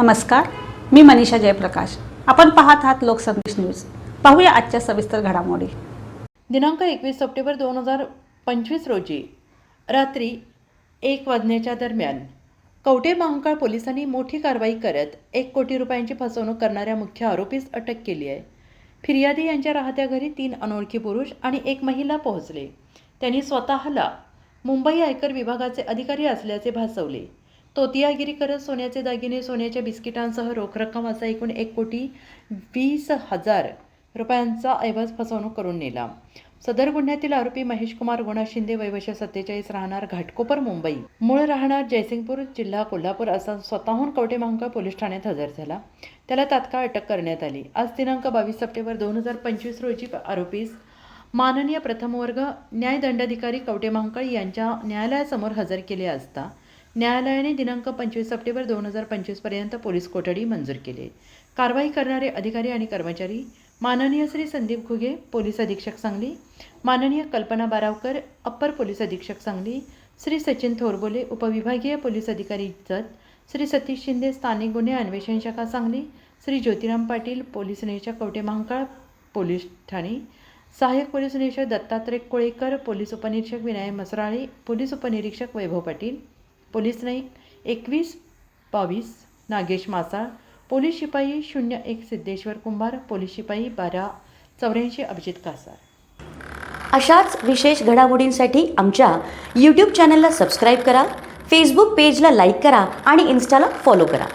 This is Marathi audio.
नमस्कार मी मनीषा जयप्रकाश. आपण पाहत आहात लोकसंदेश न्यूज. पाहूया आजच्या सविस्तर घडामोडी. दिनांक एकवीस सप्टेंबर दोन हजार पंचवीस रोजी रात्री एक वाजण्याच्या दरम्यान कवटे महांकाळ पोलिसांनी मोठी कारवाई करत एक कोटी रुपयांची फसवणूक करणाऱ्या मुख्य आरोपीस अटक केली आहे. फिर्यादी यांच्या राहत्या घरी तीन अनोळखी पुरुष आणि एक महिला पोहोचले. त्यांनी स्वतःला मुंबई आयकर विभागाचे अधिकारी असल्याचे भासवले. तोतियागिरी करत सोन्याचे दागिने सोन्याच्या बिस्किटांसह रोख रक्कम असा एकूण एक कोटी वीस हजार रुपयांचा ऐवज फसवणूक करून नेला. सदर गुन्ह्यातील आरोपी महेश कुमार गुणा शिंदे वैवश सत्तेचाळीस राहणार घाटकोपर मुंबई. मूळ राहणार जयसिंगपूर जिल्हा कोल्हापूर असा स्वतःहून कवटे महांकाळ पोलीस ठाण्यात हजर झाला. त्याला तात्काळ अटक करण्यात आली. आज दिनांक बावीस सप्टेंबर दोन हजार पंचवीस रोजी आरोपीस माननीय प्रथमवर्ग न्यायदंडाधिकारी कवटे महांकाळ यांच्या न्यायालयासमोर हजर केले असता न्यायालयाने दिनांक पंचवीस सप्टेंबर दोन हजार पंचवीसपर्यंत पोलीस कोठडी मंजूर केली. कारवाई करणारे अधिकारी आणि कर्मचारी माननीय श्री संदीप घुगे पोलीस अधीक्षक सांगली माननीय कल्पना बारावकर अप्पर पोलीस अधीक्षक सांगली श्री सचिन थोरबोले उपविभागीय पोलीस अधिकारी जत श्री सतीश शिंदे स्थानिक गुन्हे अन्वेषण शाखा सांगली श्री ज्योतिराम पाटील पोलीस निरीक्षक कवटे महांकाळ पोलीस ठाणे सहाय्यक पोलीस निरीक्षक दत्तात्रय कोळेकर पोलीस उपनिरीक्षक विनायक मसराळे पोलीस उपनिरीक्षक वैभव पाटील पोलीस नाईक एकवीस बावीस नागेश मासाळ पोलीस शिपाई शून्य एक सिद्धेश्वर कुंभार पोलीस शिपाई बारा चौऱ्याऐंशी अभिजित कासार. अशाच विशेष घडामोडींसाठी आमच्या यूट्यूब चॅनलला सबस्क्राईब करा फेसबुक पेजला लाईक करा आणि इन्स्टाला फॉलो करा.